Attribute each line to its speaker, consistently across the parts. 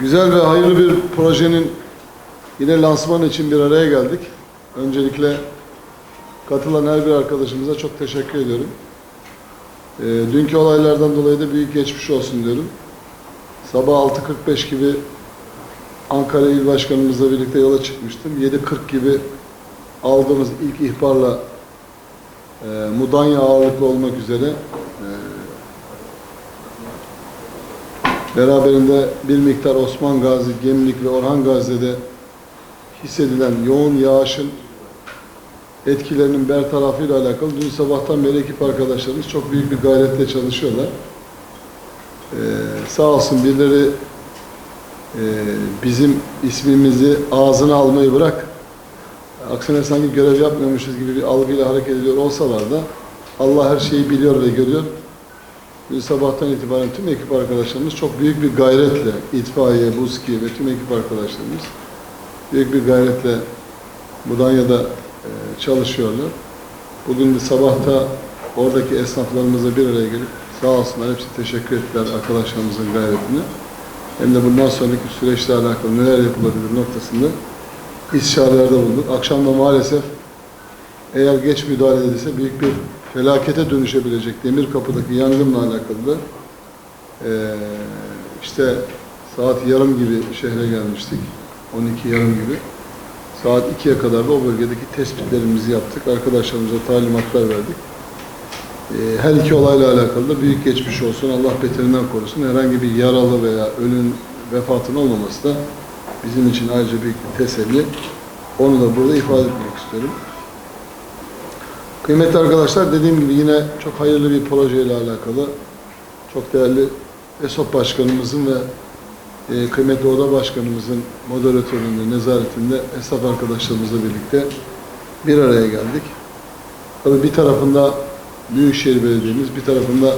Speaker 1: Güzel ve hayırlı bir projenin yine lansmanı için bir araya geldik. Öncelikle katılan her bir arkadaşımıza çok teşekkür ediyorum. Ee, dünkü olaylardan dolayı da büyük geçmiş olsun diyorum. Sabah 6.45 gibi Ankara İl Başkanımızla birlikte yola çıkmıştım. 7.40 gibi aldığımız ilk ihbarla e, Mudanya ağırlıklı olmak üzere beraberinde bir miktar Osman Gazi, Gemlik ve Orhan Gazi'de hissedilen yoğun yağışın etkilerinin bertarafıyla alakalı dün sabahtan beri ekip arkadaşlarımız çok büyük bir gayretle çalışıyorlar. Ee, sağ olsun birileri e, bizim ismimizi ağzına almayı bırak, aksine sanki görev yapmıyormuşuz gibi bir algıyla hareket ediyor olsalar da Allah her şeyi biliyor ve görüyor. Dün sabahtan itibaren tüm ekip arkadaşlarımız çok büyük bir gayretle, itfaiye, buzki ve tüm ekip arkadaşlarımız büyük bir gayretle Mudanya'da e, çalışıyorlar. Bugün de sabahta oradaki esnaflarımızla bir araya gelip sağ olsunlar hepsi teşekkür ettiler arkadaşlarımızın gayretine. Hem de bundan sonraki süreçle alakalı neler yapılabilir noktasında istişarelerde bulunduk. Akşam da maalesef eğer geç müdahale edilse büyük bir felakete dönüşebilecek demir kapıdaki yangınla alakalı da eee, işte saat yarım gibi şehre gelmiştik. 12 yarım gibi. Saat 2'ye kadar da o bölgedeki tespitlerimizi yaptık. Arkadaşlarımıza talimatlar verdik. Eee, her iki olayla alakalı da büyük geçmiş olsun. Allah beterinden korusun. Herhangi bir yaralı veya ölüm vefatın olmaması da bizim için ayrıca büyük bir teselli. Onu da burada ifade etmek istiyorum. Kıymetli arkadaşlar dediğim gibi yine çok hayırlı bir projeyle alakalı çok değerli ESOP Başkanımızın ve e, kıymetli Oda Başkanımızın moderatörlüğünde, nezaretinde esnaf arkadaşlarımızla birlikte bir araya geldik. Tabii bir tarafında Büyükşehir Belediye'miz, bir tarafında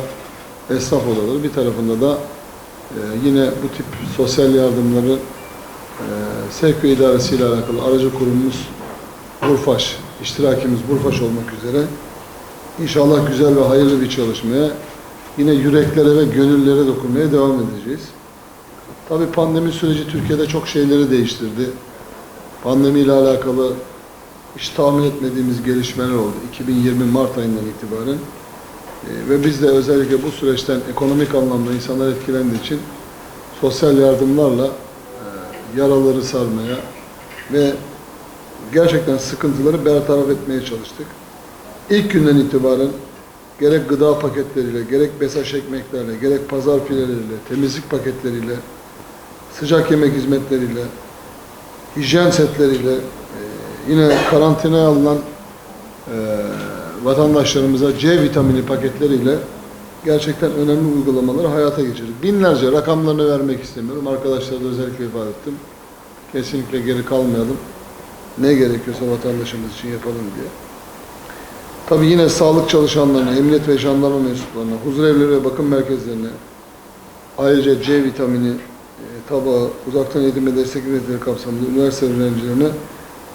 Speaker 1: esnaf odaları, bir tarafında da e, yine bu tip sosyal yardımları e, sevk ve idaresiyle alakalı aracı kurumumuz Burfaş, iştirakimiz Burfaş olmak üzere inşallah güzel ve hayırlı bir çalışmaya yine yüreklere ve gönüllere dokunmaya devam edeceğiz. Tabii pandemi süreci Türkiye'de çok şeyleri değiştirdi. Pandemiyle alakalı hiç tahmin etmediğimiz gelişmeler oldu. 2020 Mart ayından itibaren. Ee, ve biz de özellikle bu süreçten ekonomik anlamda insanlar etkilendiği için sosyal yardımlarla e, yaraları sarmaya ve gerçekten sıkıntıları bertaraf etmeye çalıştık. İlk günden itibaren gerek gıda paketleriyle, gerek besaj ekmeklerle, gerek pazar fileleriyle, temizlik paketleriyle, sıcak yemek hizmetleriyle, hijyen setleriyle, e, yine karantinaya alınan e, vatandaşlarımıza C vitamini paketleriyle gerçekten önemli uygulamaları hayata geçirdik. Binlerce rakamlarını vermek istemiyorum. Arkadaşlara da özellikle ifade ettim. Kesinlikle geri kalmayalım. Ne gerekiyorsa vatandaşımız için yapalım diye. Tabii yine sağlık çalışanlarına, emniyet ve jandarma mensuplarına, huzur evleri ve bakım merkezlerine, ayrıca C vitamini e, tabağı, uzaktan eğitim ve destek hizmetleri kapsamında üniversite öğrencilerine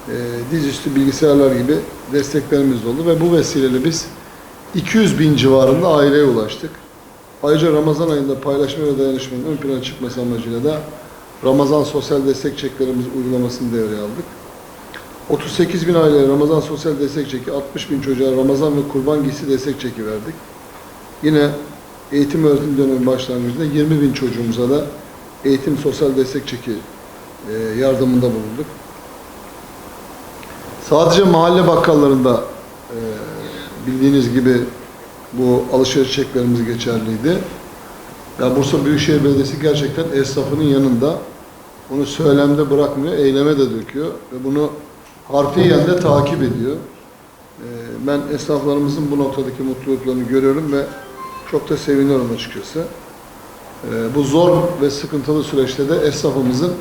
Speaker 1: e, dizüstü bilgisayarlar gibi desteklerimiz oldu ve bu vesileyle biz 200 bin civarında aileye ulaştık. Ayrıca Ramazan ayında paylaşma ve dayanışmanın ön plana çıkması amacıyla da Ramazan sosyal destek çeklerimiz uygulamasını devreye aldık. 38 bin aileye Ramazan sosyal destek çeki, 60 bin çocuğa Ramazan ve kurban giysi destek çeki verdik. Yine eğitim öğretim dönemi başlangıcında 20 bin çocuğumuza da eğitim sosyal destek çeki e, yardımında bulunduk. Sadece mahalle bakkallarında e, bildiğiniz gibi bu alışveriş çeklerimiz geçerliydi. Ya Bursa Büyükşehir Belediyesi gerçekten esnafının yanında bunu söylemde bırakmıyor, eyleme de döküyor ve bunu harfiyen de takip ediyor. Ee, Ben esnaflarımızın bu noktadaki mutluluklarını görüyorum ve çok da seviniyorum açıkçası. Ee, Bu zor ve sıkıntılı süreçte de esnafımızın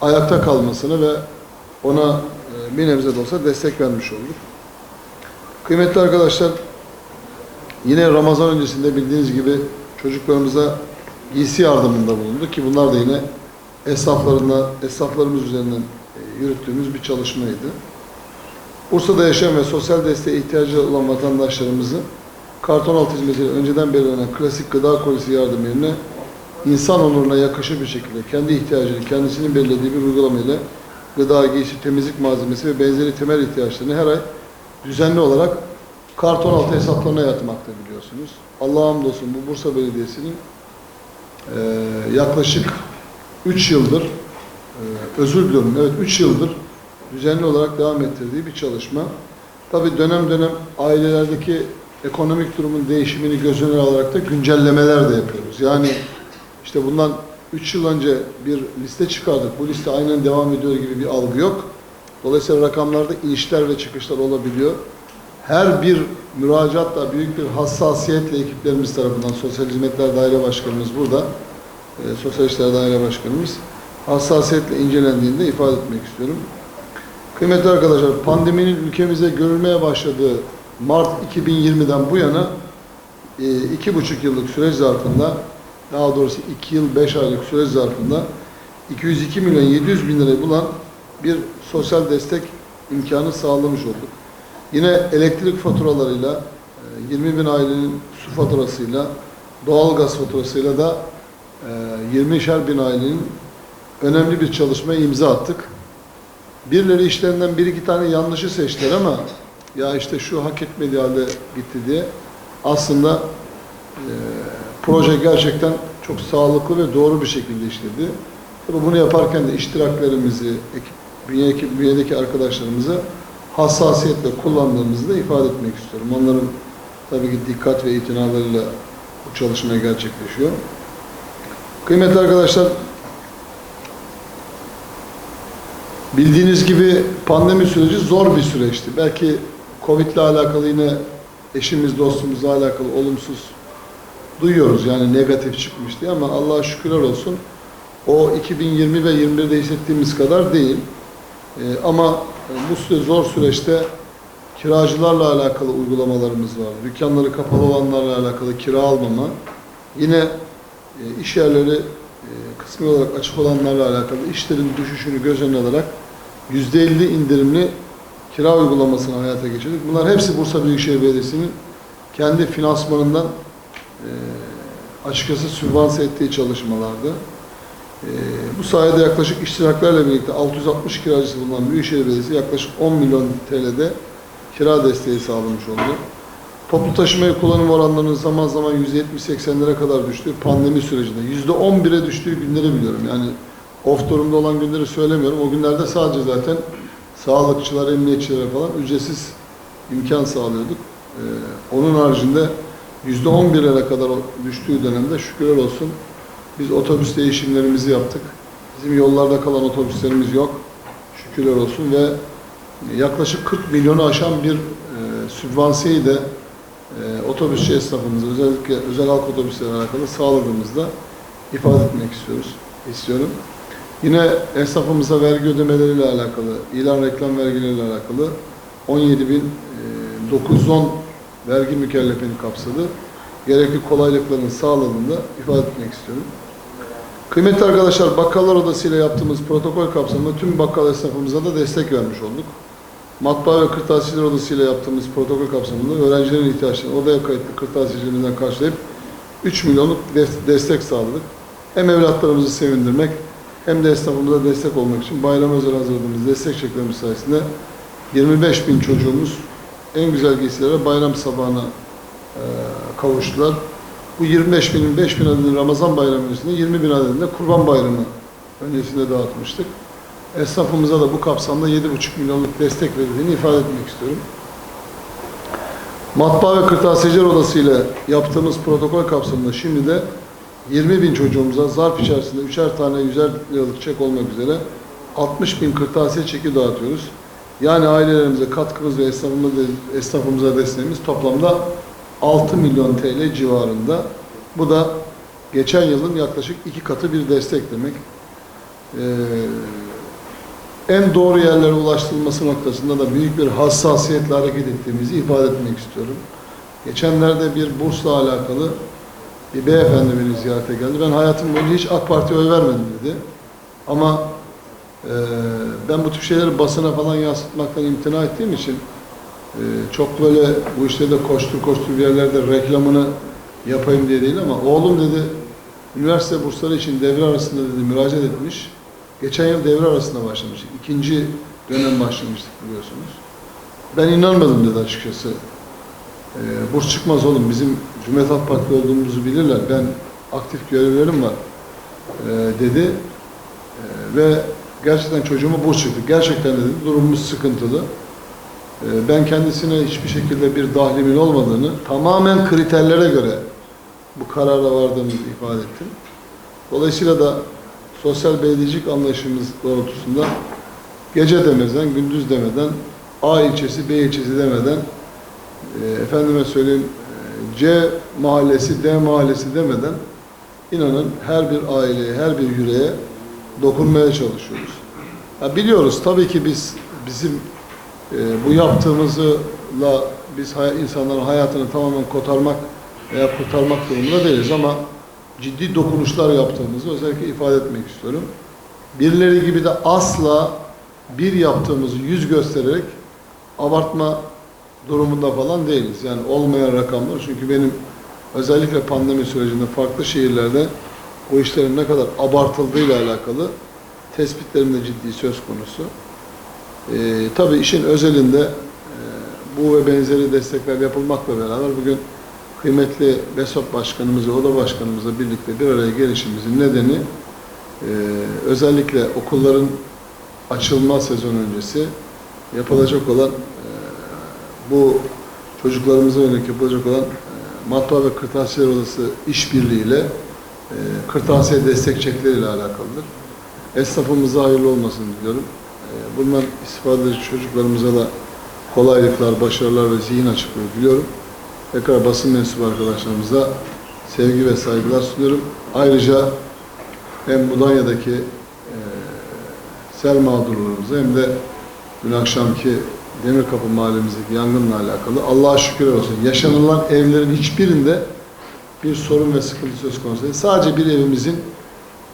Speaker 1: ayakta kalmasını ve ona e, bir nebze de olsa destek vermiş olduk. Kıymetli arkadaşlar, yine Ramazan öncesinde bildiğiniz gibi çocuklarımıza giysi yardımında bulunduk ki bunlar da yine esnaflarına, esnaflarımız üzerinden yürüttüğümüz bir çalışmaydı. Bursa'da yaşayan ve sosyal desteğe ihtiyacı olan vatandaşlarımızı karton altı hizmetiyle önceden belirlenen klasik gıda kolisi yardım yerine insan onuruna yakışır bir şekilde kendi ihtiyacını kendisinin belirlediği bir uygulamayla gıda, giysi, temizlik malzemesi ve benzeri temel ihtiyaçlarını her ay düzenli olarak karton altı hesaplarına yatmakta biliyorsunuz. Allah'a hamdolsun bu Bursa Belediyesi'nin eee, yaklaşık 3 yıldır, özür diliyorum, evet 3 yıldır düzenli olarak devam ettirdiği bir çalışma. Tabii dönem dönem ailelerdeki ekonomik durumun değişimini göz önüne alarak da güncellemeler de yapıyoruz. Yani işte bundan 3 yıl önce bir liste çıkardık. Bu liste aynen devam ediyor gibi bir algı yok. Dolayısıyla rakamlarda inişler ve çıkışlar olabiliyor. Her bir müracaatla büyük bir hassasiyetle ekiplerimiz tarafından Sosyal Hizmetler Daire Başkanımız burada. E, Sosyal İşler Daire Başkanımız hassasiyetle incelendiğinde ifade etmek istiyorum. Kıymetli arkadaşlar, pandeminin ülkemize görülmeye başladığı Mart 2020'den bu yana e, iki buçuk yıllık süreç zarfında, daha doğrusu iki yıl beş aylık süreç zarfında 202 milyon 700 bin lirayı bulan bir sosyal destek imkanı sağlamış olduk. Yine elektrik faturalarıyla, e, 20 bin ailenin su faturasıyla, doğalgaz faturasıyla da e, 20'şer bin ailenin önemli bir çalışmaya imza attık. Birileri işlerinden bir iki tane yanlışı seçtiler ama ya işte şu hak etmediği halde gitti diye aslında e, proje gerçekten çok sağlıklı ve doğru bir şekilde işledi. Tabii bunu yaparken de iştiraklerimizi, ekip, bünye, ekip, bünyedeki arkadaşlarımızı hassasiyetle kullandığımızı da ifade etmek istiyorum. Onların tabii ki dikkat ve itinalarıyla bu çalışma gerçekleşiyor. Kıymetli arkadaşlar, Bildiğiniz gibi pandemi süreci zor bir süreçti. Belki Covid ile alakalı yine eşimiz, dostumuzla alakalı olumsuz duyuyoruz. Yani negatif çıkmış diye ama Allah'a şükürler olsun. O 2020 ve 21'de hissettiğimiz kadar değil. Ee, ama e, bu süre, zor süreçte kiracılarla alakalı uygulamalarımız var. Dükkanları kapalı olanlarla alakalı kira almama. Yine e, iş yerleri e, kısmi olarak açık olanlarla alakalı işlerin düşüşünü göz önüne alarak %50 indirimli kira uygulamasını hayata geçirdik. Bunlar hepsi Bursa Büyükşehir Belediyesi'nin kendi finansmanından e, açıkçası sübvanse ettiği çalışmalardı. E, bu sayede yaklaşık iştiraklerle birlikte 660 kiracısı bulunan Büyükşehir Belediyesi yaklaşık 10 milyon TL'de kira desteği sağlamış oldu. Toplu taşımaya kullanım oranlarının zaman zaman %70-80'lere kadar düştüğü pandemi sürecinde %11'e düştüğü günleri biliyorum. Yani off durumda olan günleri söylemiyorum. O günlerde sadece zaten sağlıkçılar, emniyetçilere falan ücretsiz imkan sağlıyorduk. Ee, onun haricinde %11'lere kadar o- düştüğü dönemde şükürler olsun biz otobüs değişimlerimizi yaptık. Bizim yollarda kalan otobüslerimiz yok. Şükürler olsun ve yaklaşık 40 milyonu aşan bir e, sübvanseyi de e, otobüsçü esnafımıza özellikle özel halk otobüslerine alakalı sağladığımızda ifade etmek istiyoruz, istiyorum. Yine esnafımıza vergi ödemeleriyle alakalı, ilan reklam vergileriyle alakalı 17.910 vergi mükellefini kapsadı. Gerekli kolaylıkların sağladığında ifade etmek istiyorum. Kıymetli arkadaşlar, Bakkallar Odası ile yaptığımız protokol kapsamında tüm bakkal esnafımıza da destek vermiş olduk. Matbaa ve Kırtasiyeler Odası ile yaptığımız protokol kapsamında öğrencilerin ihtiyaçlarını odaya kayıtlı kırtasiyecilerimizden karşılayıp 3 milyonluk des- destek sağladık. Hem evlatlarımızı sevindirmek hem de esnafımıza destek olmak için bayram özel hazırladığımız destek çeklerimiz sayesinde 25 bin çocuğumuz en güzel giysilere bayram sabahına e, kavuştular. Bu 25 binin 5 bin adedini Ramazan bayramı öncesinde 20 bin de Kurban Bayramı öncesinde dağıtmıştık. Esnafımıza da bu kapsamda 7,5 milyonluk destek verildiğini ifade etmek istiyorum. Matbaa ve Kırtasiyeciler Odası ile yaptığımız protokol kapsamında şimdi de 20 bin çocuğumuza zarf içerisinde üçer tane 100'er liralık çek olmak üzere 60 bin kırtasiye çeki dağıtıyoruz. Yani ailelerimize katkımız ve esnafımıza, esnafımıza desteğimiz toplamda 6 milyon TL civarında. Bu da geçen yılın yaklaşık iki katı bir destek demek. Ee, en doğru yerlere ulaştırılması noktasında da büyük bir hassasiyetle hareket ettiğimizi ifade etmek istiyorum. Geçenlerde bir bursla alakalı bir beyefendi beni ziyarete geldi. Ben hayatım boyunca hiç AK Parti'ye oy vermedim dedi. Ama e, ben bu tip şeyleri basına falan yansıtmaktan imtina ettiğim için e, çok böyle bu işlerde koştur koştur bir yerlerde reklamını yapayım diye değil ama oğlum dedi üniversite bursları için devre arasında dedi müracaat etmiş. Geçen yıl devre arasında başlamıştık. İkinci dönem başlamıştık biliyorsunuz. Ben inanmadım dedi açıkçası. Ee, burs çıkmaz oğlum. Bizim Cumhuriyet Halk Partili olduğumuzu bilirler. Ben aktif görevlerim var ee, dedi. Ee, ve gerçekten çocuğuma burs çıktı. Gerçekten dedi durumumuz sıkıntılı. Ee, ben kendisine hiçbir şekilde bir dahlimin olmadığını tamamen kriterlere göre bu karara vardığımızı ifade ettim. Dolayısıyla da sosyal belediyecilik anlayışımız doğrultusunda gece demeden, gündüz demeden, A ilçesi, B ilçesi demeden, e, efendime söyleyeyim, C mahallesi, D mahallesi demeden inanın her bir aileye, her bir yüreğe dokunmaya çalışıyoruz. Ya biliyoruz tabii ki biz bizim e, bu yaptığımızla biz hay- insanların hayatını tamamen kotarmak veya kurtarmak durumunda değiliz ama ciddi dokunuşlar yaptığımızı özellikle ifade etmek istiyorum. Birileri gibi de asla bir yaptığımızı yüz göstererek abartma durumunda falan değiliz. Yani olmayan rakamlar çünkü benim özellikle pandemi sürecinde farklı şehirlerde bu işlerin ne kadar abartıldığıyla alakalı tespitlerim de ciddi söz konusu. Ee, tabii işin özelinde e, bu ve benzeri destekler yapılmakla beraber bugün kıymetli BESOP Başkanımızla, ODA Başkanımızla birlikte bir araya gelişimizin nedeni e, özellikle okulların açılma sezonu öncesi yapılacak olan e, bu çocuklarımıza yönelik yapılacak olan e, matbaa ve kırtasiye odası işbirliğiyle e, kırtasiye destek çekleriyle alakalıdır. Esnafımıza hayırlı olmasını diliyorum. E, bundan istifade edecek çocuklarımıza da kolaylıklar, başarılar ve zihin açıklığı diliyorum. Tekrar basın mensubu arkadaşlarımıza sevgi ve saygılar sunuyorum. Ayrıca hem Mudanya'daki e, sel mağdurlarımıza hem de dün akşamki Demirkapı mahallemizdeki yangınla alakalı Allah'a şükürler olsun. Yaşanılan evlerin hiçbirinde bir sorun ve sıkıntı söz konusu değil. Sadece bir evimizin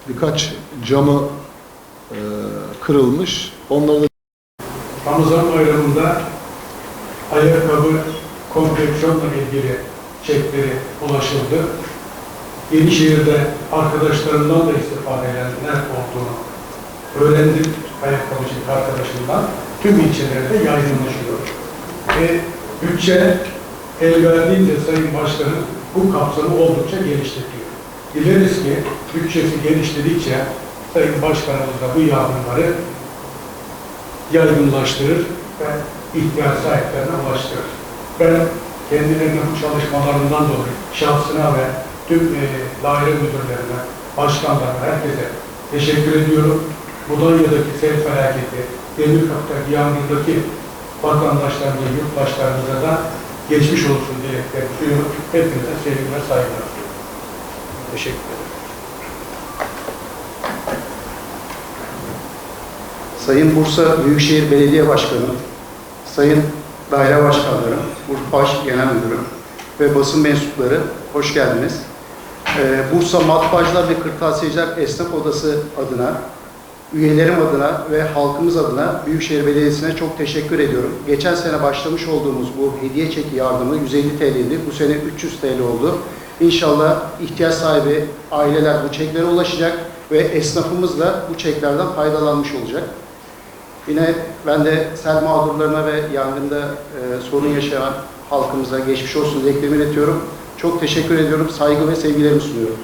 Speaker 1: birkaç camı e, kırılmış. Onları da
Speaker 2: Ramazan bayramında ayakkabı konfeksiyonla ilgili çekleri ulaşıldı. Yenişehir'de arkadaşlarından da istifade edenler olduğunu öğrendim ayakkabıcılık arkadaşından. Tüm ilçelerde yaygınlaşıyor. Ve bütçe el verdiğince Sayın Başkanım bu kapsamı oldukça genişletiyor. Dileriz ki bütçesi genişledikçe Sayın Başkanımız da bu yardımları yaygınlaştırır ve ihtiyaç sahiplerine ulaştırır. Ben kendilerinin bu çalışmalarından dolayı şahsına ve tüm e, daire müdürlerine, başkanlarına, herkese teşekkür ediyorum. Mudanya'daki sel felaketi, Demirkapı'daki yangındaki vatandaşlarımıza, yurttaşlarımıza da geçmiş olsun dileklerimi sunuyorum. Hepinize sevgi ve saygılar sunuyorum. Teşekkür ederim.
Speaker 3: Sayın Bursa Büyükşehir Belediye Başkanı, Sayın Daire Başkanları, Burpaş Genel Müdürü ve basın mensupları hoş geldiniz. Ee, Bursa Matbaacılar ve Kırtasiyeciler Esnaf Odası adına, üyelerim adına ve halkımız adına Büyükşehir Belediyesi'ne çok teşekkür ediyorum. Geçen sene başlamış olduğumuz bu hediye çeki yardımı 150 TL'ydi. Bu sene 300 TL oldu. İnşallah ihtiyaç sahibi aileler bu çeklere ulaşacak ve esnafımız da bu çeklerden faydalanmış olacak. Yine ben de sel mağdurlarına ve yangında e, sorun yaşayan halkımıza geçmiş olsun dileklerimi iletiyorum. Çok teşekkür ediyorum. Saygı ve sevgilerimi sunuyorum.